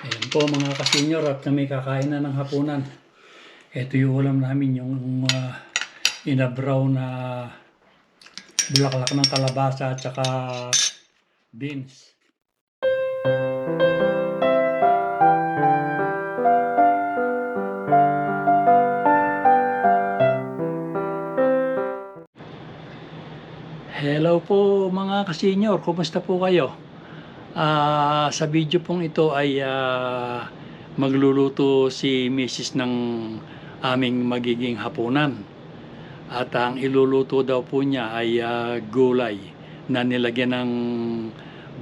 Ayan po mga kasenyor at kami kakain na ng hapunan. Ito yung ulam namin, yung uh, inabraw na bulaklak ng kalabasa at saka beans. Hello po mga kasenyor, kumusta po kayo? Ah, sa video pong ito ay ah, magluluto si Mrs. ng aming magiging hapunan. At ang iluluto daw po niya ay ah, gulay na nilagyan ng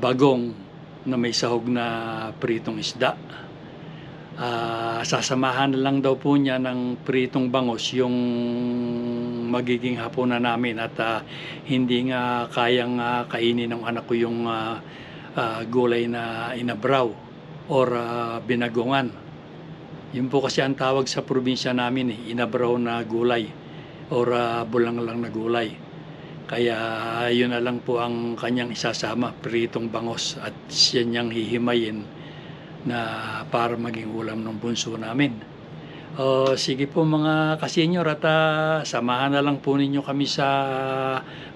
bagong na may sahog na pritong isda. Ah, sasamahan lang daw po niya ng pritong bangos yung magiging hapunan namin at ah, hindi nga kayang ah, kainin ng anak ko yung ah, ah, gulay na inabraw or ah, binagongan. Yun po kasi ang tawag sa probinsya namin eh, inabraw na gulay or ah, bulang lang na gulay. Kaya yun na lang po ang kanyang isasama, pritong bangos at siya niyang hihimayin na para maging ulam ng bunso namin. O, sige po mga kasenyor at ah, samahan na lang po ninyo kami sa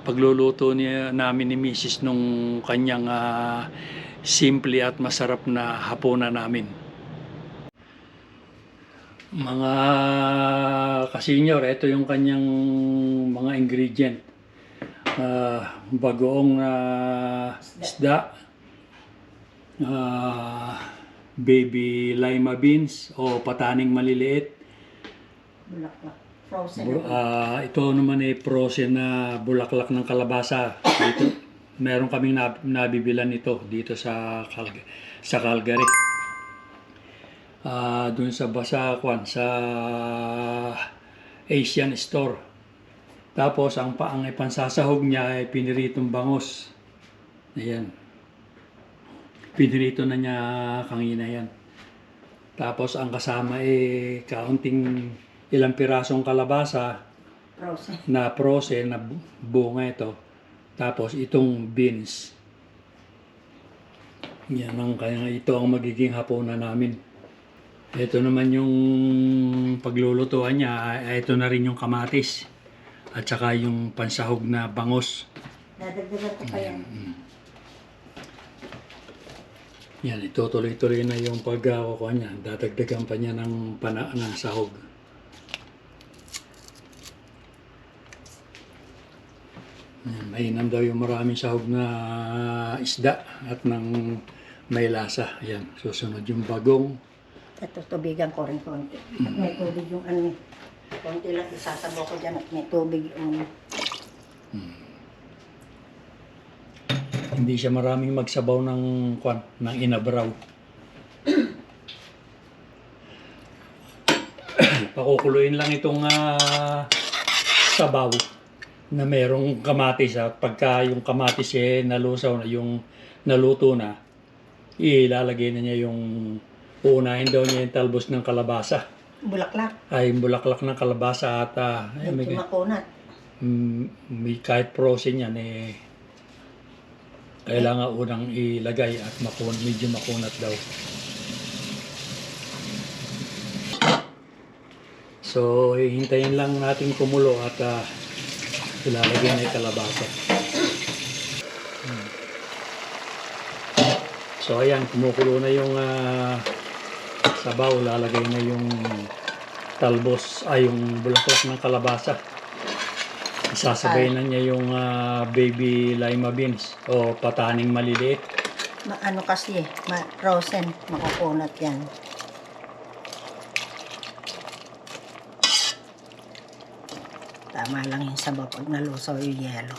pagluluto ni, namin ni Mrs. nung kanyang ah, simple at masarap na hapunan namin. Mga kasenyor, ito yung kanyang mga ingredient. Ah, bagoong ah, isda, ah, baby lima beans o pataning maliliit, Bulaklak. Frozen. Bu- ah, ito naman ay frozen na bulaklak ng kalabasa. Dito, meron kaming nab- nabibilan nito dito sa Calg- sa Calgary. Ah, doon sa Basakwan sa Asian Store. Tapos ang paang ipansasahog niya ay piniritong bangos. Ayan. Pinirito na niya kanina yan. Tapos ang kasama ay kaunting ilang pirasong kalabasa Frozen. na frozen na bu- bunga ito. Tapos itong beans. Yan ang kaya ito ang magiging hapunan namin. Ito naman yung paglulutuan niya, ay- ito na rin yung kamatis. At saka yung pansahog na bangos. Dadagdagan ko pa yan. Yan, itutuloy-tuloy na yung pagkakuha niya. Dadagdagan pa niya ng, pana, ng sahog. Yan, mainam daw yung maraming sahog na isda at ng may lasa. Yan, susunod yung bagong. Ito, tubigan ko rin konti. At may tubig yung ano. Konti lang isasabaw ko dyan at may tubig yung Hindi siya maraming magsabaw ng, kwan, ng inabraw. Pakukuluin lang itong ah, sabaw na merong kamatis at pagka yung kamatis eh nalusaw na yung naluto na ilalagay na niya yung uunahin daw niya yung talbos ng kalabasa bulaklak. ay bulaklak ng kalabasa at ah, ay, may, makunat. mm, may kahit frozen yan eh kailangan unang ilagay at makun medyo makunat daw. So hihintayin lang natin kumulo at ah, ilalagay na yung kalabasa. Hmm. so ayan kumukulo na yung ah, sabaw. Lalagay na yung talbos ay yung bulaklak ng kalabasa Isasabay na niya yung ah, baby lima beans o pataning maliliit. Ma ano kasi eh, ma frozen. Makukunat yan. Tama lang yung sabaw pag nalusaw yung yelo.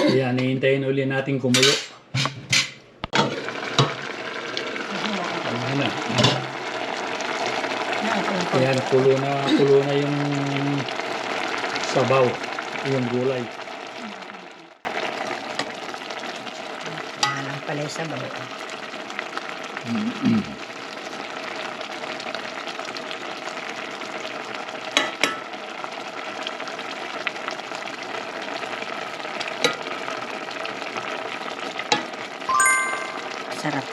Ayan, hihintayin uli natin kumulo. Ayan na. Ayan, kulo na, kulo na yung sabaw, yung gulay. Lang pala yung sabaw. Sarap.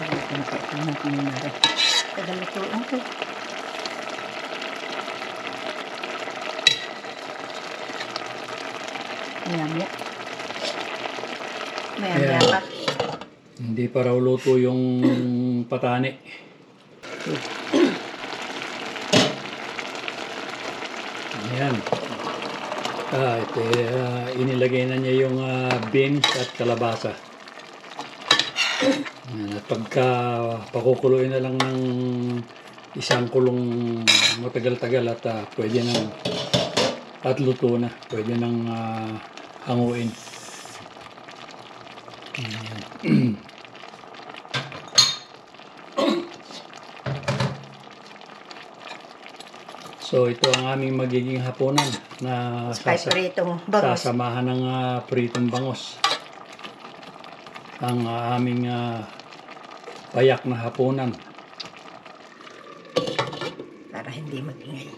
Ayan, tingnan ko yung mara. Tagal na to. Okay. Maya-maya. Maya-maya Ayan. pa. Hindi pa raw luto yung patani. Ayan. Ah, ito, ah, inilagay na niya yung ah, beans at kalabasa. Ayan, at pagka pakukuluin na lang ng isang kulong matagal-tagal at ah, pwede nang at luto na. Pwede nang ah, hanguin. So ito ang aming magiging hapunan na sasa- pritong bagos. sasamahan ng ah, pritong bangos. Ang ah, aming ah, payak na hapunan. Para hindi magingay.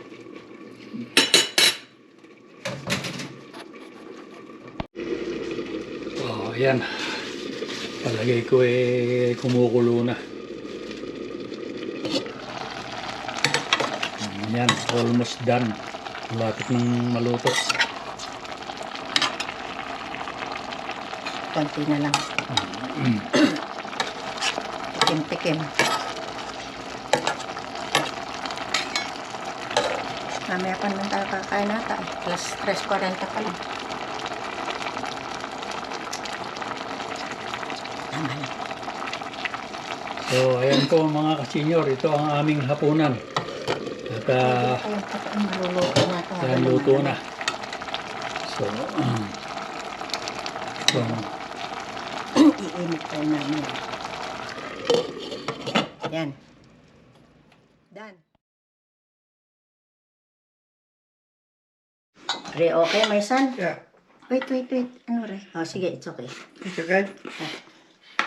Oh, ayan. Palagay ko eh kumukulo na. Ayan, almost done. Malapit ng maluto. Konti na lang. Tikim-tikim. Mamaya pa naman tayo kakain nata. Plus 3.40 pa lang. Tama na. So, ayan po mga kasenyor, ito ang aming hapunan. At ah, ito. Ayan, luto na. So, um, so, Iinit tayo namin. Yan. Done. Re, okay, my son? Yeah, Wait, wait, wait. Ano, Re? Oh, sige, it's okay. it's okay.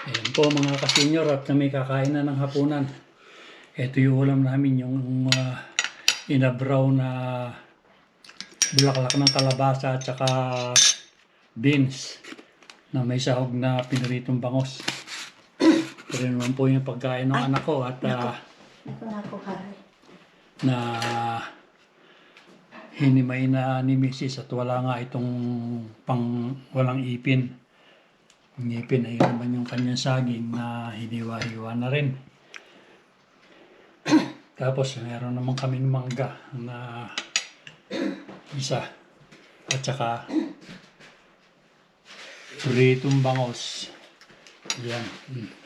Ayan po mga kasenyor at kami kakain na ng hapunan. Ito yung ulam namin, yung uh, inabraw na bulaklak ng kalabasa at saka beans na may sahog na piniritong bangos. Pero naman po yung pagkain ng anak ko at ah, Ito na ako, Hari. na hinimay na ni Mrs. at wala nga itong pang walang ipin. Ang ipin ay naman yung kanyang saging na hiniwa-hiwa na rin. Tapos meron naman kaming mangga na isa. At saka pritong bangos. Yan. Mm.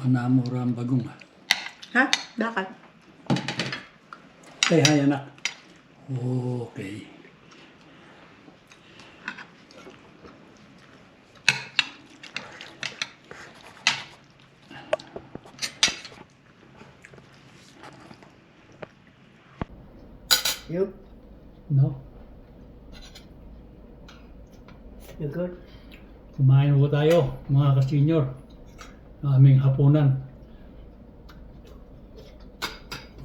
Mukhang namura ang bagong. ah. Ha? Bakit? Say hi, anak. Okay. You, No? you good? Kumain po tayo, mga ka-senior. Ng aming hapunan.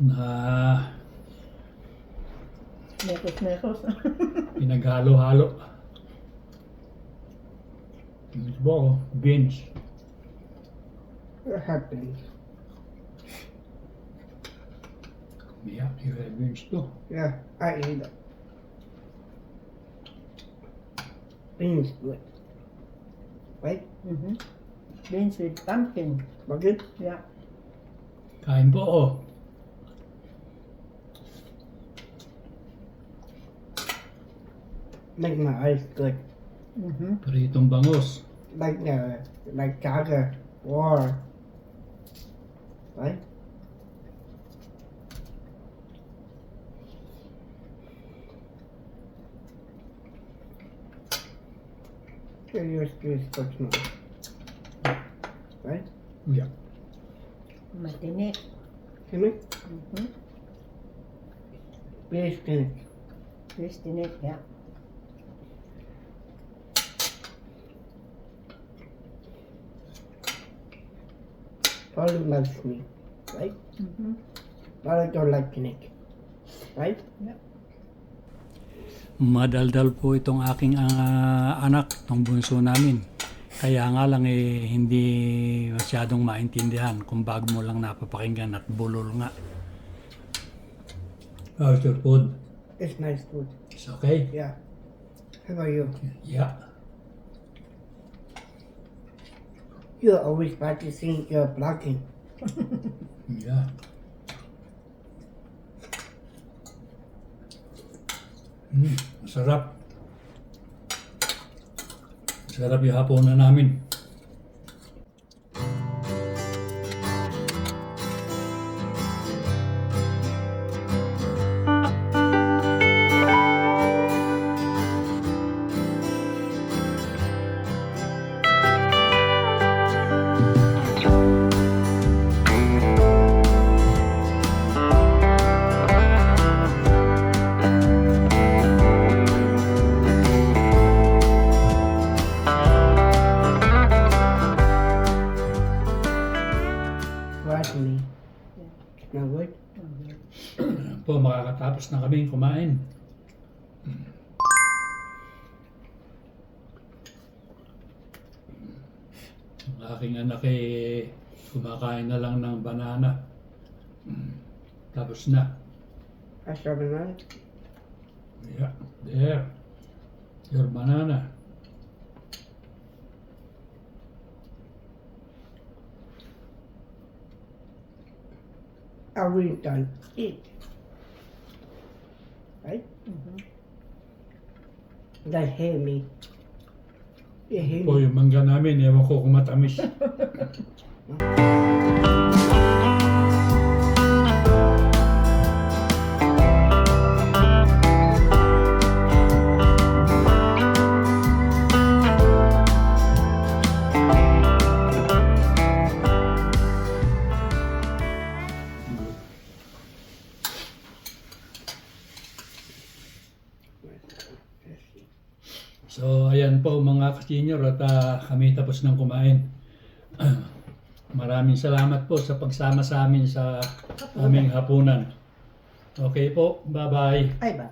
Na Mekos-mekos. pinaghalo-halo. Ito po beans. Happy. Yeah, you have beans too. Yeah, I eat it. Beans good. Right? mm-hmm. Beans with pumpkin. Bakit? Yeah. Kain po ako. Make my eyes good. Mm-hmm. Pritong bangos. Like the, like Gaga or, right? Is good now right? Mm. Yeah. Matinik. Tinik? Mm-hmm. Fish tinik. Fish tinik, yeah. Paul loves me, right? Mm-hmm. Paul don't like tinik, right? Yeah. Madaldal po itong aking uh, anak, itong bunso namin. Kaya nga lang eh, hindi masyadong maintindihan kung bago mo lang napapakinggan at bulol nga. How's your food? It's nice food. It's okay? Yeah. How about you? Yeah. You're always practicing your blocking. Yeah. Mm, masarap. Masarap yung hapunan namin. Good? po, makakatapos na kami kumain. Ang aking anak eh, kumakain na lang ng banana. Tapos na. Saw banana. Yeah, there. Your banana. We done? Eat. Right? They hate me. They Po, me. yung mangga namin, ewan ko kung matamis. So, ayan po mga ka-senior at ah, kami tapos ng kumain. Maraming salamat po sa pagsama sa amin sa aming hapunan. Okay po, bye-bye. Ay ba?